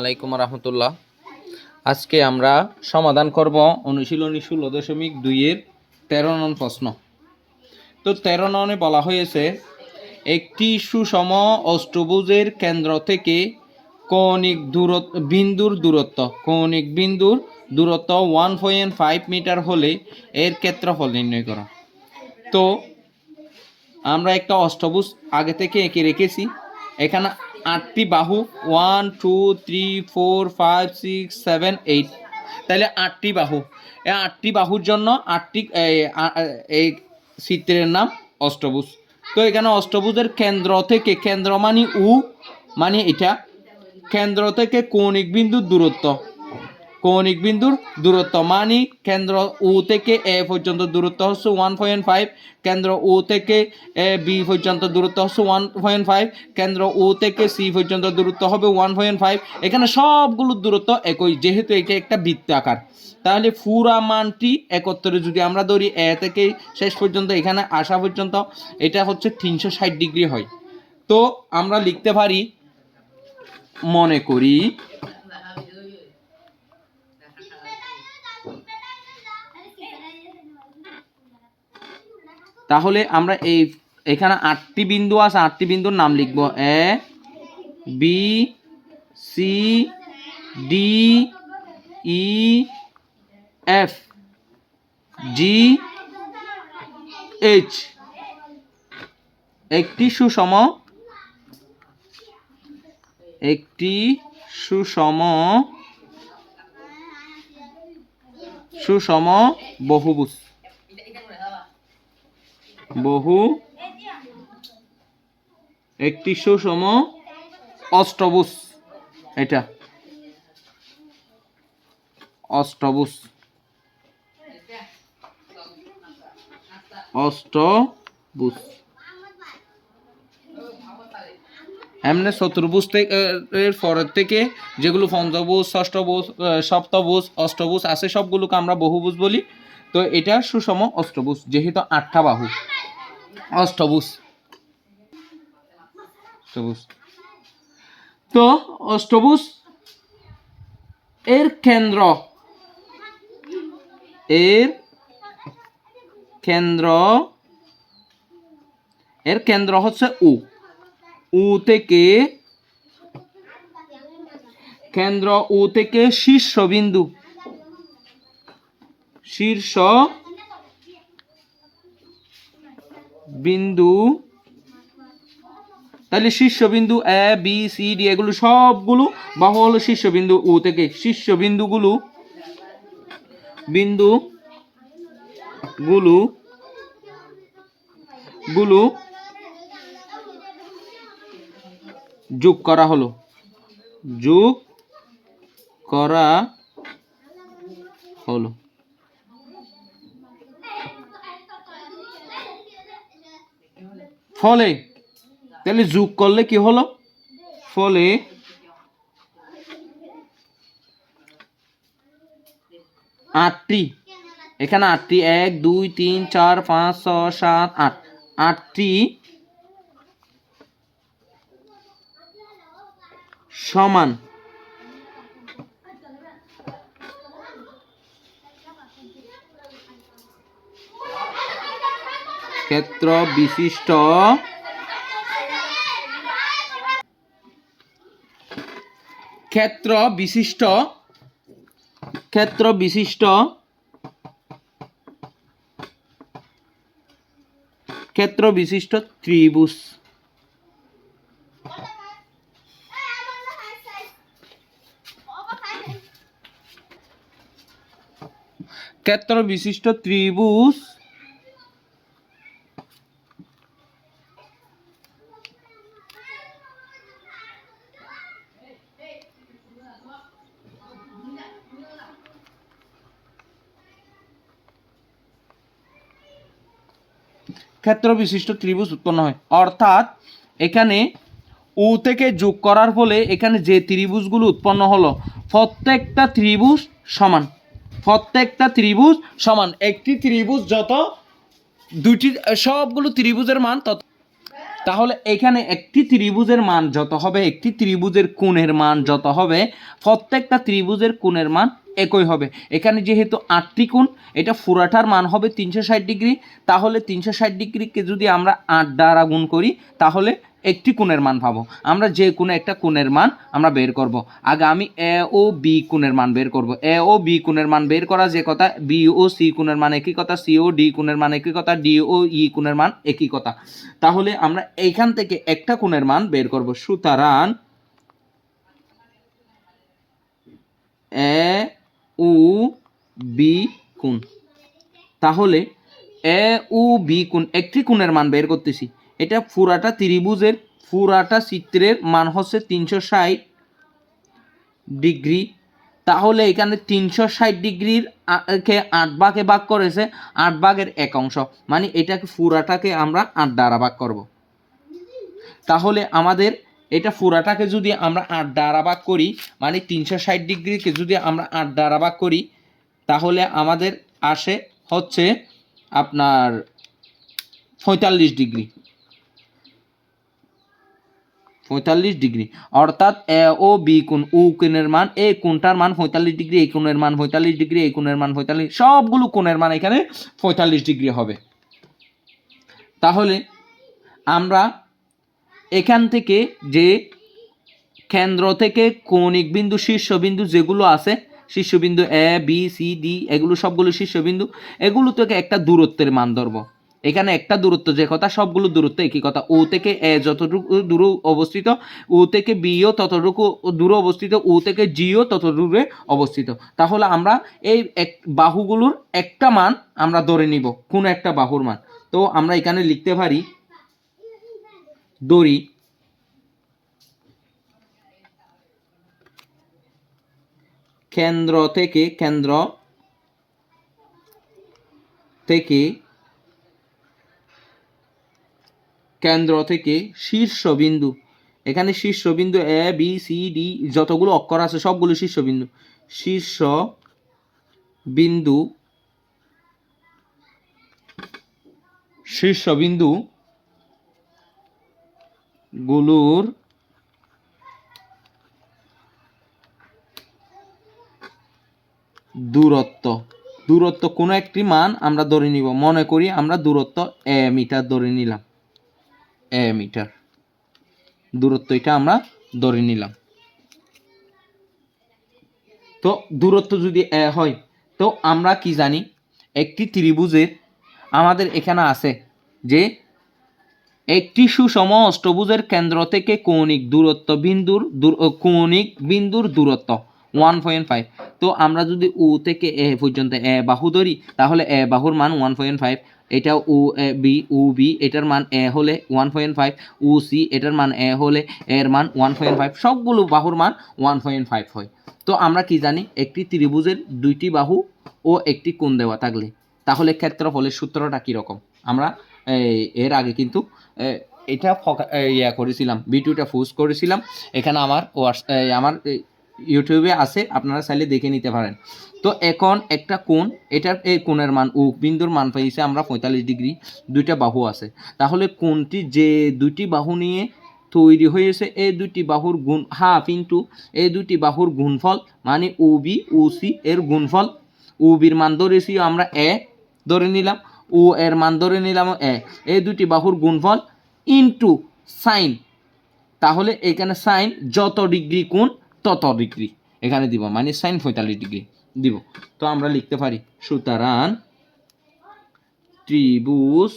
আলাইকুম রহমতুল্লাহ। আজকে আমরা সমাধান করব অনুশীলনী ষোলো দশমিক দুইয়ের তেরো নন প্রশ্ন। তো তেরো ননে বলা হয়েছে, একটি সুষম অষ্টভুজের কেন্দ্র থেকে কৌণিক দূরত্ব, বিন্দুর দূরত্ব, কৌণিক বিন্দুর দূরত্ব ওয়ান পয়েন্ট ফাইভ মিটার হলে এর ক্ষেত্রফল নির্ণয় করা। তো আমরা একটা অষ্টভুজ আগে থেকে এঁকে রেখেছি, এখানে আটটি বাহু one two three four five six seven eight তাহলে আটটি বাহু। এই আটটি বাহুর জন্য আটটি এই, চিত্রের নাম অষ্টভুজ। তো এখানে অষ্টভুজের কেন্দ্র থেকে কেন্দ্র মানে উ মানে এটা। কেন্দ্র থেকে কৌণিক বিন্দুর দূরত্ব। কৌণিক বিন্দুর দূরত্ব মানে কেন্দ্র ও থেকে এ পর্যন্ত দূরত্ব হচ্ছে ওয়ান পয়েন্ট ফাইভ কেন্দ্র ও থেকে এ বি পর্যন্ত দূরত্ব হচ্ছে ওয়ান পয়েন্ট ফাইভ কেন্দ্র ও থেকে সি পর্যন্ত দূরত্ব হবে ওয়ান পয়েন্ট ফাইভ এখানে সবগুলোর দূরত্ব একই, যেহেতু এটা একটা বৃত্তাকার। তাহলে পুরা মানটি একত্রে যদি আমরা ধরি, এ থেকে শেষ পর্যন্ত, এখানে আসা পর্যন্ত, এটা হচ্ছে তিনশো ষাট ডিগ্রি হয়। তো আমরা লিখতে পারি, মনে করি তাহলে আমরা এই এখানে আটটি বিন্দু আছে, আটটি বিন্দুর নাম লিখব A, B, C, D, E, F, G, H. একটি সুষম একটি সুষম সুষম বহুভুজ। বহু একটি সুষম অষ্টভুজ। এটা। অষ্টভুজ। অষ্টভুজ। এমনি চতুর্ভুজ এর পরের থেকে যেগুলো পঞ্চভুজ, ষষ্ঠভুজ সপ্তভুজ, অষ্টভুজ আছে, সবগুলোকে আমরা বহুভুজ বলি। তো এটা সুষম অষ্টভুজ, যেহেতু আটটা বাহু। অষ্টভুজ। অষ্টভুজ। তো অষ্টভুজ এর কেন্দ্র। এর কেন্দ্র এর কেন্দ্র হচ্ছে উ। উ থেকে কেন্দ্র উ থেকে শীর্ষবিন্দু। শীর্ষ বিন্দু তাহলে শীর্ষবিন্দু এ বি সি ডি এগুলো সবগুলো বাহু হলো শীর্ষবিন্দু উ থেকে শীর্ষবিন্দুগুলো বিন্দু গুলো গুলো যোগ করা হলো। যোগ করা হলো। ফলে, তাহলে যোগ করলে কি হলো? ফলে আটটি। এখানে আটটি, এক, দুই, তিন, চার, পাঁচ ছ সাত, আট। আটটি সমান ক্ষেত্র বিশিষ্ট। ক্ষেত্র বিশিষ্ট। ক্ষেত্র বিশিষ্ট। ক্ষেত্র বিশিষ্ট ত্রিভুজ। ক্ষেত্র বিশিষ্ট ত্রিভুজ। ক্ষেত্র বিশিষ্ট ত্রিভুজ উৎপন্ন হয়। অর্থাৎ, এখানে উ থেকে যোগ করার ফলে এখানে যে ত্রিভুজগুলো উৎপন্ন হলো, প্রত্যেকটা ত্রিভুজ সমান। প্রত্যেকটা ত্রিভুজ সমান। একটি ত্রিভুজ যত দুটি সবগুলো ত্রিভুজের মান তত। তাহলে এখানে একটি ত্রিভুজের মান যত হবে, একটি ত্রিভুজের কোণের মান যত হবে, প্রত্যেকটা ত্রিভুজের কোণের মান একই হবে। এখানে যেহেতু আটটি কোণ এটা ফুরাটার মান হবে তিনশো ষাট ডিগ্রি। তাহলে তিনশো ষাট ডিগ্রিকে যদি আমরা আট দ্বারা গুণ করি, তাহলে একটি কোণের মান পাবো। আমরা যে কোনো একটা কোণের মান আমরা বের করব। আগে আমি এ ও বি কোণের মান বের করব। এ ও বি কোণের মান বের করা যে কথা, বি ও সি কোণের মান একই কথা, সি ও ডি কোণের মান একই কথা, ডি ও ই কোণের মান একই কথা। তাহলে আমরা এইখান থেকে একটা কোণের মান বের করব। সুতরাং এ উ, বি, কোণ। তাহলে এ, উ, বি, কোণ একটি কোণের মান বের করতেছি। এটা ফুরাটা ত্রিভুজের, ফুরাটা চিত্রের মান হচ্ছে তিনশো ষাট ডিগ্রি। তাহলে এখানে তিনশো ষাট ডিগ্রির কে আট ভাগে ভাগ করেছে, আট ভাগের এক অংশ। মানে এটাকে ফুরাটাকে আমরা আট দ্বারা ভাগ করব। তাহলে আমাদের এটা পুরাটাকে যদি আমরা আট দ্বারা ভাগ করি মানে তিনশো ষাট ডিগ্রিকে যদি আমরা আট দ্বারা ভাগ করি, তাহলে আমাদের আসে হচ্ছে আপনার পঁয়তাল্লিশ ডিগ্রি। পঁয়তাল্লিশ ডিগ্রি। অর্থাৎ এ, ও, বি কোণ, উ কোণের মান, এ কোণটার মান পঁয়তাল্লিশ ডিগ্রি এই কোণের মান পঁয়তাল্লিশ ডিগ্রি এই কোণের মান পঁয়তাল্লিশ, সবগুলো কোণের মান এখানে পঁয়তাল্লিশ ডিগ্রি হবে। তাহলে আমরা এখান থেকে যে কেন্দ্র থেকে কৌণিক বিন্দু, শীর্ষবিন্দু যেগুলো আছে, শীর্ষবিন্দু এ বি সি ডি এগুলো সবগুলো শীর্ষবিন্দু, এগুলো থেকে একটা দূরত্বের মান ধরবো এখানে একটা দূরত্ব যে কথা, সবগুলো দূরত্ব একই কথা। ও থেকে এ যতটুকু দূরে অবস্থিত ও থেকে বিও ততটুকু দূরে অবস্থিত ও থেকে জিও তত দূরে অবস্থিত। তাহলে আমরা এই এক বাহুগুলোর একটা মান আমরা ধরে নিব, কোন একটা বাহুর মান। তো আমরা এখানে লিখতে পারি দড়ি। কেন্দ্র থেকে কেন্দ্র থেকে কেন্দ্র থেকে শীর্ষবিন্দু। এখানে শীর্ষবিন্দু এ বি সি ডি যতগুলো অক্ষর আছে সবগুলো শীর্ষবিন্দু। শীর্ষ বিন্দু শীর্ষবিন্দু গুলোর দূরত্ব। দূরত্ব কোনো একটি মান আমরা ধরে নিব। মনে করি আমরা দূরত্ব এ মিটার ধরে নিলাম। A metre. দূরত্ব এটা আমরা ধরে নিলাম। তো দূরত্ব যদি এ হয়, তো আমরা কি জানি? একটি ত্রিভুজের আমাদের এখানে আছে যে একটি সুষম অষ্টভুজের কেন্দ্র থেকে কৌণিক দূরত্ব বিন্দুর কৌণিক বিন্দুর দূরত্ব ওয়ান পয়েন্ট ফাইভ তো আমরা যদি ও থেকে এ পর্যন্ত এ বাহু ধরি, তাহলে এ বাহুর মান ওয়ান পয়েন্ট ফাইভ এটা ও এ, বি ও বি, এটার মান এ হলে one point five O C, এটার মান এ হলে এর মান ওয়ান পয়েন্ট ফাইভ সবগুলো বাহুর মান ওয়ান পয়েন্ট ফাইভ হয়। তো আমরা কি জানি, একটি ত্রিভুজের দুইটি বাহু ও একটি কোণ দেওয়া থাকলে। তাহলে ক্ষেত্রফলের সূত্রটা কীরকম আমরা এর আগে কিন্তু এটা ফকা- ইয়া করেছিলাম ভিডিওটা ফুস করেছিলাম। এখানে আমার আমার ইউটিউবে আছে, আপনারা চাইলে দেখে নিতে পারেন। তো এখন একটা কোণ, এটার এই কোণের মান ও বিন্দুর মান পাইছে আমরা পঁয়তাল্লিশ ডিগ্রি, দুইটা বাহু আছে। তাহলে কোণটি যে দুইটি বাহু নিয়ে তৈরি হয়েছে এই দুটি বাহুর গুণ হাফ ইন্টু এই দুটি বাহুর গুণফল মানে ও, বি, ও, সি, এর গুণফল। ও, বির মান ধরেছি, আমরা এ ধরে নিলাম। ও এর মান ধরে নিলাম, এ। এই দুটি বাহুর গুণফল ইন্টু সাইন তাহলে এখানে সাইন যত ডিগ্রি কোণ, তত ডিগ্রি। এখানে দিব মানে সাইন পঁয়তাল্লিশ ডিগ্রি। দিব। তো আমরা লিখতে পারি, সুতরাং ত্রিভুজ,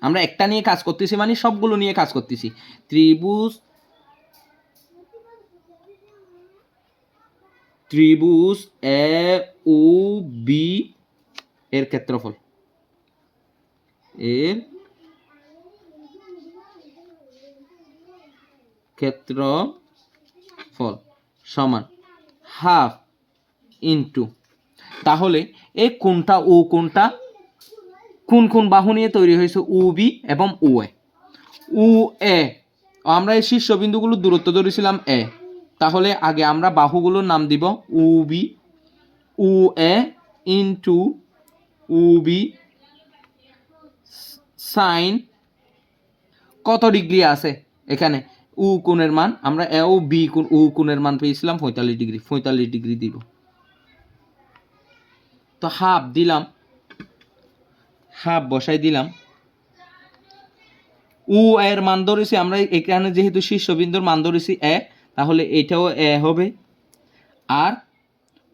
আমরা একটা নিয়ে কাজ করতেছি মানে সবগুলো নিয়ে কাজ করতেছি। ত্রিভুজ ত্রিভুজ এ ও বি এর ক্ষেত্রফল। এর ক্ষেত্রফল সমান হাফ ইন্টু। তাহলে এ কোনটা, ও কোনটা? কোন কোন বাহু নিয়ে তৈরি হয়েছে? উ বি এবং উ এ। উ এ, আমরা এই শীর্ষবিন্দুগুলোর দূরত্ব ধরেছিলাম, এ। তাহলে আগে আমরা বাহুগুলোর নাম দিব O B O A, into B sine কত ডিগ্রি আছে এখানে? উ কোণের মান, আমরা এ ও বি কোণ উ কোণের মান পেয়েছিলাম পঁয়তাল্লিশ ডিগ্রি পঁয়তাল্লিশ ডিগ্রি দিব। তো হাফ দিলাম, হাফ বসাই দিলাম। উ এর মান ধরেছি, আমরা এখানে যেহেতু শীর্ষবিন্দুর মান ধরেছি এ, তাহলে এটাও এ হবে। আর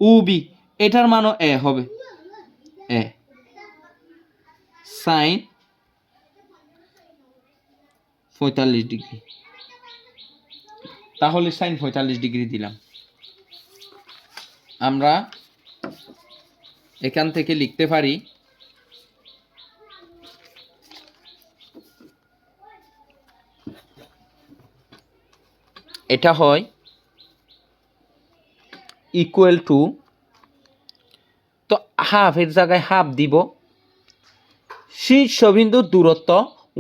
উ বি এটার মানও এ হবে। এ। সাইন পঁয়তাল্লিশ ডিগ্রি। তাহলে সাইন পঁয়তাল্লিশ ডিগ্রি দিলাম। আমরা এখান থেকে লিখতে পারি এটা হয় ইকুয়াল টু তো হাফের জায়গায় হাফ দিব। শীর্ষবিন্দুর দূরত্ব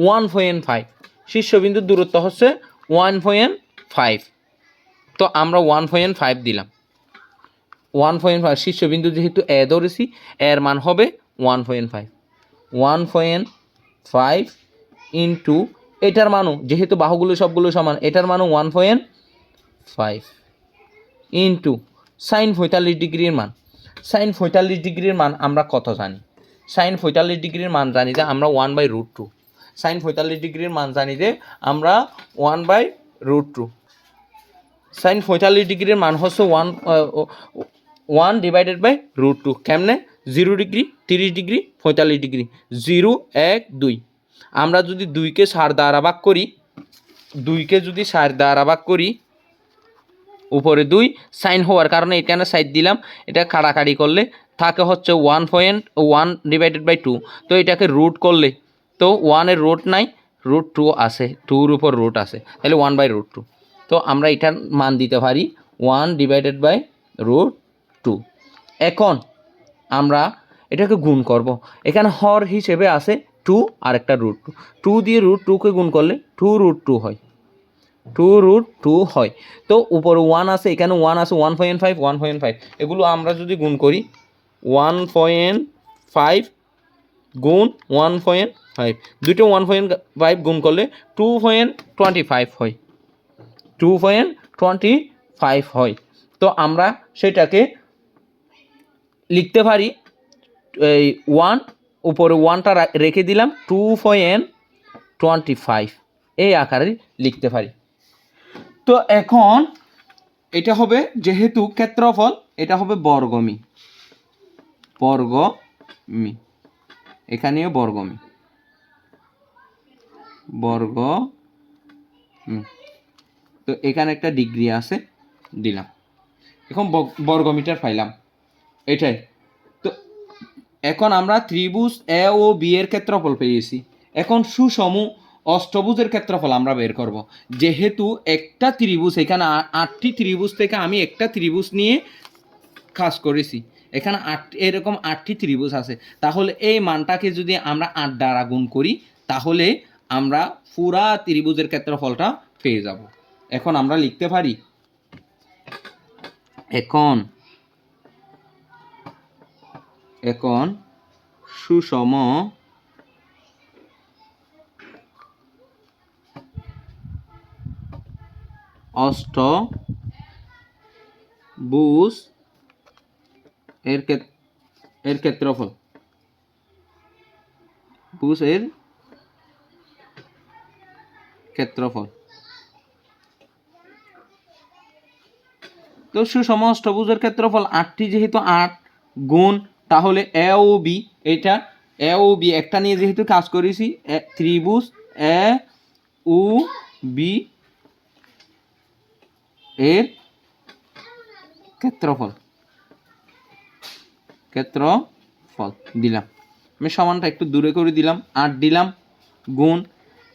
ওয়ান পয়েন্ট ফাইভ শীর্ষবিন্দুর দূরত্ব হচ্ছে ওয়ান পয়েন্ট ফাইভ তো আমরা ওয়ান পয়েন্ট ফাইভ দিলাম। ওয়ান পয়েন্ট ফাইভ শীর্ষবিন্দু যেহেতু এ ধরেছি, এর মান হবে one point five one point five into এটার মানও, যেহেতু বাহুগুলো সবগুলো সমান, এটার মানও one point five into sine পঁয়তাল্লিশ ডিগ্রির মান। সাইন পঁয়তাল্লিশ ডিগ্রির মান আমরা কত জানি? সাইন পঁয়তাল্লিশ ডিগ্রির মান জানি যে আমরা one by root two sine পঁয়তাল্লিশ ডিগ্রির মান জানি যে আমরা one by root two sine পঁয়তাল্লিশ ডিগ্রির মান হচ্ছে one one divided by root two কেমনে? জিরো ডিগ্রি, তিরিশ ডিগ্রি, পঁয়তাল্লিশ ডিগ্রি। জিরো এক, দুই। আমরা যদি দুইকে সার দ্বারা ভাগ করি, দুইকে যদি সার দ্বারা ভাগ করি উপরে দুই, সাইন হওয়ার কারণে এখানে সাইড দিলাম। এটা কাড়াকাড়ি করলে থাকে হচ্ছে one point one divided by two তো এটাকে রুট করলে, তো ওয়ানের রুট নাই রুট টু আছে টুর উপর রুট আছে। তাহলে ওয়ান বাই রুট টু তো আমরা এটার মান দিতে পারি one divided by root two এখন আমরা এটাকে গুণ করব। এখানে হর হিসেবে আছে টু আর একটা রুট টু টু দিয়ে রুট টুকে গুণ করলে টু রুট টু হয়। টু রুট টু হয়। তো উপরে ওয়ান আছে, এখানে ওয়ান আছে one point five one point five এগুলো আমরা যদি গুণ করি ওয়ান পয়েন্ট ফাইভ গুণ ওয়ান পয়েন্ট ফাইভ দুটো ওয়ান পয়েন্ট ফাইভ গুণ করলে টু পয়েন্ট টোয়েন্টি ফাইভ হয়। টু পয়েন্ট টোয়েন্টি ফাইভ হয়। তো আমরা সেটাকে লিখতে পারি, এই ওয়ান উপরে ওয়ানটা রেখে দিলাম টু পয়েন্ট টোয়েন্টি ফাইভ এই আকারে লিখতে পারি। তো এখন এটা হবে যেহেতু ক্ষেত্রফল, এটা হবে বর্গমি। বর্গমি। এখানেও বর্গমি। বর্গ। তো এখানে একটা ডিগ্রি আছে, দিলাম। এখন বর্গমিটার পাইলাম। এটাই। তো এখন আমরা ত্রিভুজ এ ও বি এর ক্ষেত্রফল পেয়েছি। এখন সুষম অষ্টভুজের ক্ষেত্রফল আমরা বের করব। যেহেতু একটা ত্রিভুজ, এখানে আটটি ত্রিভুজ থেকে আমি একটা ত্রিভুজ নিয়ে কাজ করেছি। এখানে আট এরকম আটটি ত্রিভুজ আছে। তাহলে এই মানটাকে যদি আমরা আট দ্বারা গুণ করি, তাহলে আমরা পুরা ত্রিভুজের ক্ষেত্রফলটা পেয়ে যাব। এখন আমরা লিখতে পারি, এখন এখন সুষম অষ্ট বুস এর এর ক্ষেত্রফল। বুস এর ক্ষেত্রফল। তো সুষম অষ্টভুজের ক্ষেত্রফল আটটি, যেহেতু আট গুণ, তাহলে এ ও বি, এটা এ ও বি, একটা নিয়ে যেহেতু কাজ করেছি ত্রিভুজ, এ ও বি এর ক্ষেত্রফল। ক্ষেত্রফল দিলাম। আমি সমানটা একটু দূরে করে দিলাম। আট দিলাম, গুণ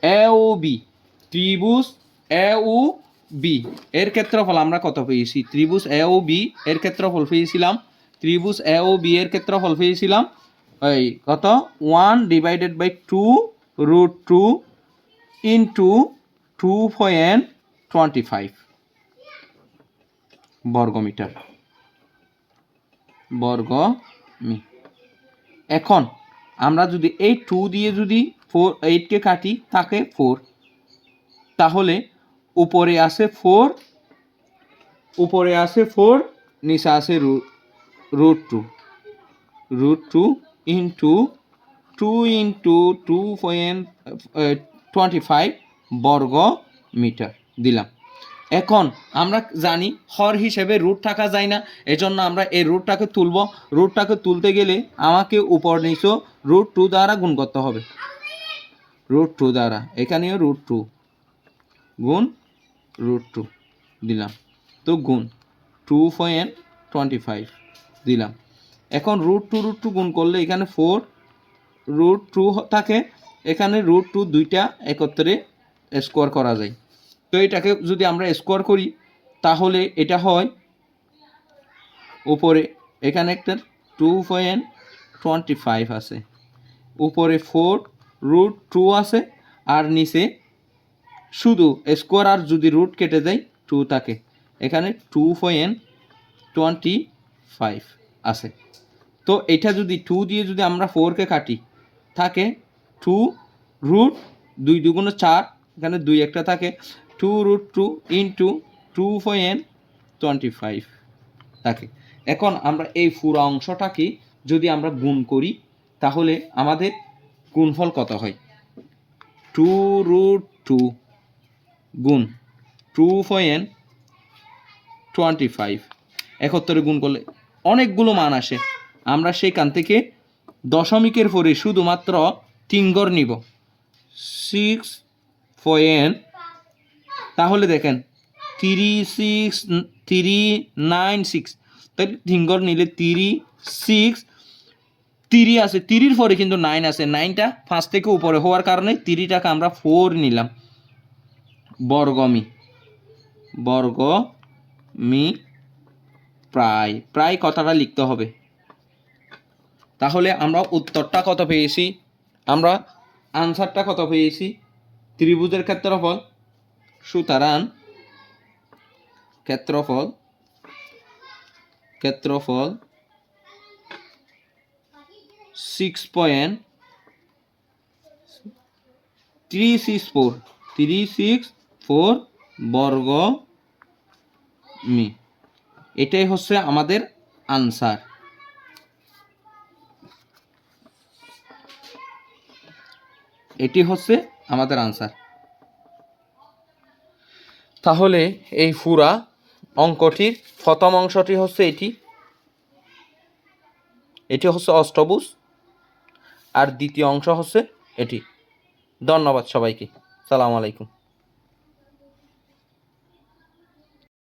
এ ও বি। ত্রিভুজ এ ও বি। এর ক্ষেত্রফল আমরা কত পেয়েছি? ত্রিভুজ এ ও বি এর ক্ষেত্রফল পেয়েছিলাম। ত্রিভুজ এ ও বি এর ক্ষেত্রফল পেয়েছিলাম। এই কত? One divided by two root two into two point twenty five. বর্গমিটার। বর্গ মি এখন আমরা যদি এই টু দিয়ে যদি ফোর এইটকে কাটি, তাকে ফোর তাহলে উপরে আছে ফোর উপরে আছে ফোর নিচে আছে root two root two into two into two point twenty five বর্গ মিটার দিলাম। এখন আমরা জানি হর হিসেবে রুট থাকা যায় না, এজন্য আমরা এই রুটটাকে তুলব। রুটটাকে তুলতে গেলে আমাকে উপর নিচে রুট টু দ্বারা গুণ করতে হবে। রুট টু দ্বারা, এখানেও রুট টু। গুণ রুট টু দিলাম। তো গুণ টু পয়েন্ট টোয়েন্টি ফাইভ দিলাম। এখন রুট টু রুট টু গুণ করলে এখানে ফোর রুট টু থাকে, এখানে রুট টু দুইটা একত্রে স্কোয়ার করা যায়। তো এটাকে যদি আমরা স্কোয়ার করি, তাহলে এটা হয় উপরে, এখানে একটা টু পয়েন্ট টোয়েন্টি ফাইভ আছে। উপরে ফোর রুট টু আছে, আর নিচে শুধু স্কোয়ার আর যদি রুট কেটে দেয় টু থাকে। এখানে টু পয়েন্ট টোয়েন্টি ফাইভ আছে। তো এটা যদি টু দিয়ে যদি আমরা ফোরকে কাটি, থাকে টু রুট দুই দুগুণে চার, এখানে দুই একটা থাকে। Two root two into two point twenty five থাকে এখন আমরা এই পুরো অংশটাকে যদি আমরা গুণ করি, তাহলে আমাদের গুণফল কত হয়? টু রুট টু গুণ টু পয়েন্ট টোয়েন্টি ফাইভ একত্তরে গুণ করলে অনেকগুলো মান আসে। আমরা সেইখান থেকে দশমিকের পরে শুধুমাত্র তিন গড় নিব। সিক্স পয়েন্ট তাহলে দেখেন three six three nine six তাই গড় নিলে থ্রি সিক্স তিরি আছে তিরির পরে কিন্তু নাইন আছে নাইনটা পাঁচ থেকে উপরে হওয়ার কারণে তিরিটাকে আমরা ফোর নিলাম। বর্গমি বর্গ মি প্রায় প্রায় কথাটা লিখতে হবে। তাহলে আমরা উত্তরটা কত পেয়েছি? আমরা আনসারটা কত পেয়েছি? ত্রিভুজের ক্ষেত্রফল সুতরাং ক্ষেত্রফল ক্ষেত্রফল six point three six four three six four বর্গ মি। এটাই হচ্ছে আমাদের আনসার এটি হচ্ছে আমাদের আনসার তাহলে এই ফুরা অঙ্কটির প্রথম অংশটি হচ্ছে এটি। এটি হচ্ছে অষ্টভুজ। আর দ্বিতীয় অংশ হচ্ছে এটি। ধন্যবাদ সবাইকে। সালাম আলাইকুম।